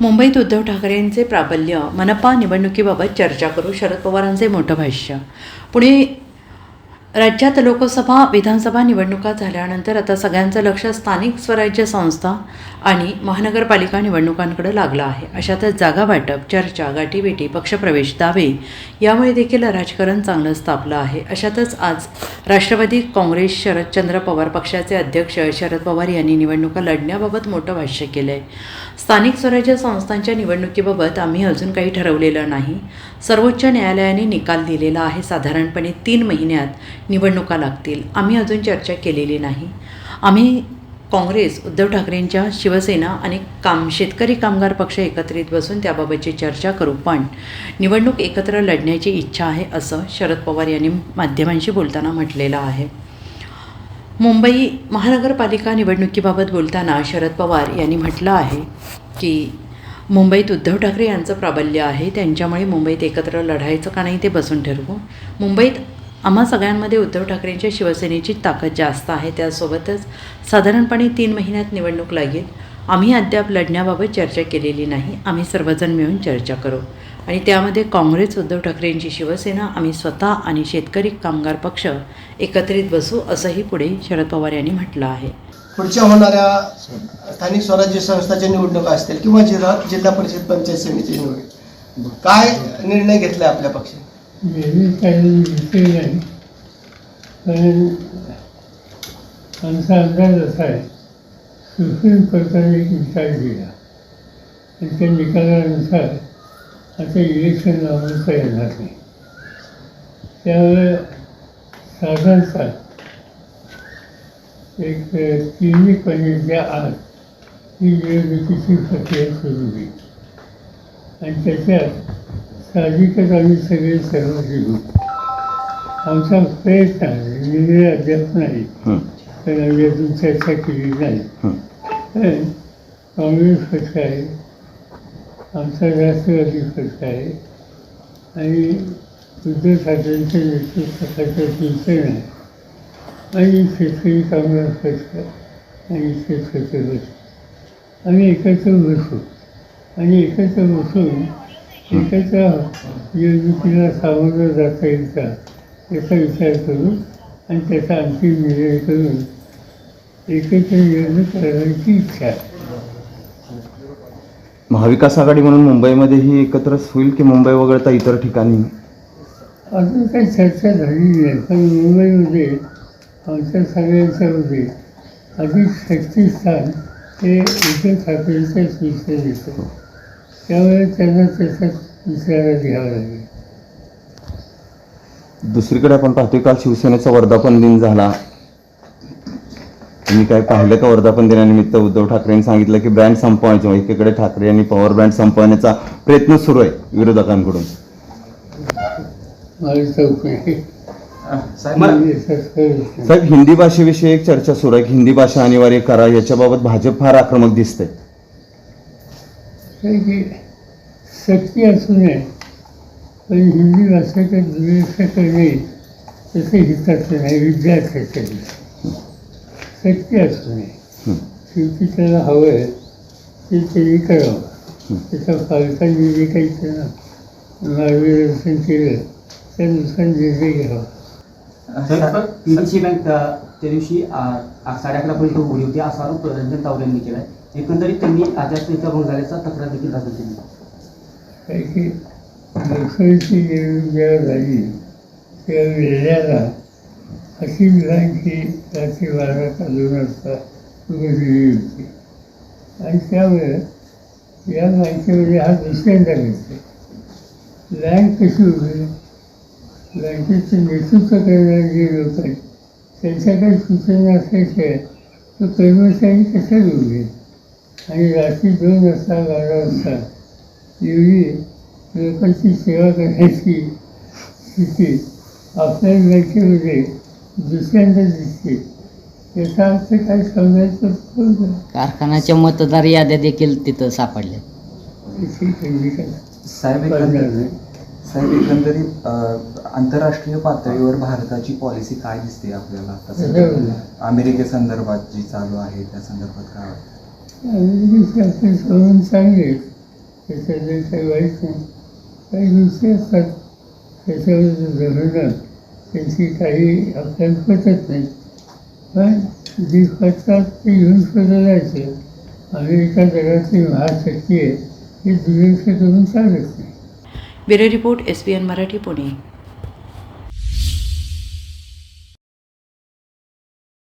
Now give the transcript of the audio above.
मुंबईत उद्धव ठाकरेंचे प्राबल्य मनपा निवडणुकीबाबत चर्चा करू शरद पवारांचे मोठं भाष्य. पुणे राज्यात लोकसभा विधानसभा निवडणुका झाल्यानंतर आता सगळ्यांचं लक्ष स्थानिक स्वराज्य संस्था आणि महानगरपालिका निवडणुकांकडे लागलं आहे. अशातच जागा वाटप चर्चा गाठीभेटी पक्षप्रवेश दावे यामुळे देखील राजकारण चांगलं स्थापलं आहे. अशातच आज राष्ट्रवादी काँग्रेस शरदचंद्र पवार पक्षाचे अध्यक्ष शरद पवार यांनी निवडणुका लढण्याबाबत मोठं भाष्य केलं आहे स्थानिक स्वराज्य संस्थांच्या निवडणुकीबाबत आम्ही अजून काही ठरवलेलं नाही. सर्वोच्च न्यायालयाने निकाल दिलेला आहे. साधारणपणे तीन महिन्यात निवडणुका लागतील. आम्ही अजून चर्चा केलेली नाही. आम्ही काँग्रेस उद्धव ठाकरेंच्या शिवसेना आणि काम शेतकरी कामगार पक्ष एकत्रित बसून त्याबाबतची चर्चा करू. पण निवडणूक एकत्र लढण्याची इच्छा आहे असं शरद पवार यांनी माध्यमांशी बोलताना म्हटलेलं आहे. मुंबई महानगरपालिका निवडणुकीबाबत बोलताना शरद पवार यांनी म्हटलं आहे की मुंबईत उद्धव ठाकरे यांचं प्राबल्य आहे त्यांच्यामुळे मुंबईत एकत्र लढायचं का नाही ते बसून ठरवू. मुंबईत आम्हा सगळ्यांमध्ये उद्धव ठाकरेंच्या शिवसेनेची ताकद जास्त आहे त्यासोबतच साधारणपणे तीन महिन्यात निवडणूक लागेल. आम्ही अद्याप लढण्याबाबत चर्चा केलेली नाही. आम्ही सर्वजण मिळून चर्चा करू. आणि त्यामध्ये काँग्रेस उद्धव ठाकरेंची शिवसेना आम्ही स्वतः आणि शेतकरी कामगार पक्ष एकत्रित बसू असंही पुढे शरद पवार यांनी म्हटलं आहे. पुढच्या होणाऱ्या स्थानिक स्वराज्य संस्थाच्या निवडणुका असतील किंवा जिल्हा जिल्हा परिषद पंचायत समिती निवड काय निर्णय घेतला आपल्या पक्षाने? नेहमी काही विषय नाही पण आमचा अंदाज असा आहे सुप्रीम कोर्टाने एक निकाल दिला आणि त्या निकालानुसार आता इलेक्शन लावण्याचा येणार नाही त्यामुळे साधारणतः एक तिन्ही महिन्याच्या आत ही निवडणुकीची प्रक्रिया सुरू होईल. आणि त्याच्यात साहजिकच आम्ही सगळे सर्व गेलो आमचा प्रयत्न आहे निर्णय अद्याप नाही. पण आम्ही अजून चर्चा केली नाही. पण काँग्रेस पक्ष आहे आमचा राष्ट्रवादी पक्ष आहे. आणि उद्धव ठाकरेंच्या नेतृत्वाखाली शिवसेना आहे. आणि शेतकरी कामगार पक्ष आणि शेतकरी पक्ष. आम्ही एकत्र बसू. आणि एकत्र बसून एकत्र निवडणुकीला सामोरं जाता येईल का? याचा विचार करू आणि त्याचा अंतिम निर्णय करून एकत्र निवडणूक करण्याची इच्छा आहे महाविकास आघाडी म्हणून मुंबईमध्येही एकत्रच होईल की मुंबई वगळता इतर ठिकाणी? अजून काही चर्चा झालेली नाही पण मुंबईमध्ये आमच्या सगळ्यांच्यामध्ये अधिक शक्तिस्थान हे उद्धव ठाकरेंच्या शिवसेनेचं त्यामुळे त्यांना घ्यावं लागेल. दुसरीकडे आपण पाहतोय काल शिवसेनेचा वर्धापन दिन झाला. तुम्ही काय पाहिलं का वर्धापन दिनानिमित्त? उद्धव ठाकरेंनी सांगितलं की ब्रँड संपवायचं. एकीकडे ठाकरे यांनी पॉवर ब्रँड संपवण्याचा प्रयत्न सुरू आहे विरोधकांकडून. चौकशी साहेब हिंदी भाषेविषयी एक चर्चा सुरू आहे. की हिंदी भाषा अनिवार्य करा. याच्याबाबत भाजप फार आक्रमक दिसते की शक्ती असू नये पण हिंदी भाषेचं दुर्लक्ष करणे तसे हिताचं नाही विद्यार्थ्यासाठी शक्ती असू नये शेवटी त्याला हवं आहे ते त्यांनी करावं त्याच्या पालकांनी जे काही त्यांना मार्गदर्शन केलं त्यानुसार निर्णय घ्यावा त्या त्या दिवशी आ, आ- साडे अकरापर्यंत उघडी होती असा आरोप रंजन तावरे यांनी केला आहे एकंदरीत त्यांनी आचारसंहिता भंग झाल्याचा तक्रार देखील दाखल केली. काय की लोकसभेची निवडणूक झाली त्या वेळेला अशी बँक ही रात्री बारा का दोन वाजता उघडलेली होती. आणि त्यामुळे या बँकेमध्ये हा दुसऱ्यांदा घेतला बँक कशी होती बँकेचं नेतृत्व करणारे जे लोक आहेत त्यांच्याकडे सूचना असल्याशिवाय तो कर्मचारी कशा उघडेल? आणि रात्री दोन वाजता बारा वाजता एवढी लोकांची सेवा करण्याची स्थिती आपल्या बँकेमध्ये दुसऱ्यांदा दिसते याचा अर्थ काय सांगायचं. कारखान्याच्या मतदार याद्या देखील तिथं सापडल्या साहेब एकंदरीत साहेब एकंदरीत अ, आंतरराष्ट्रीय पातळीवर भारताची पॉलिसी काय दिसते आपल्याला आता सध्या? अमेरिकेसंदर्भात जी चालू आहे त्या संदर्भात काय वाटतं? अमेरिकेचे सोडून चांगले आहेत. जे काही वाईट नाही काही दुसरे असतात त्याच्यावर धरणं त्यांची काही आपल्याला पटत नाही पण जी पटतात ते घेऊन सुद्धा जायचं अमेरिका जगातली महाशक्ती आहे हे दुर्लक्ष करून चालत नाही bureau report S B N Marathi Pune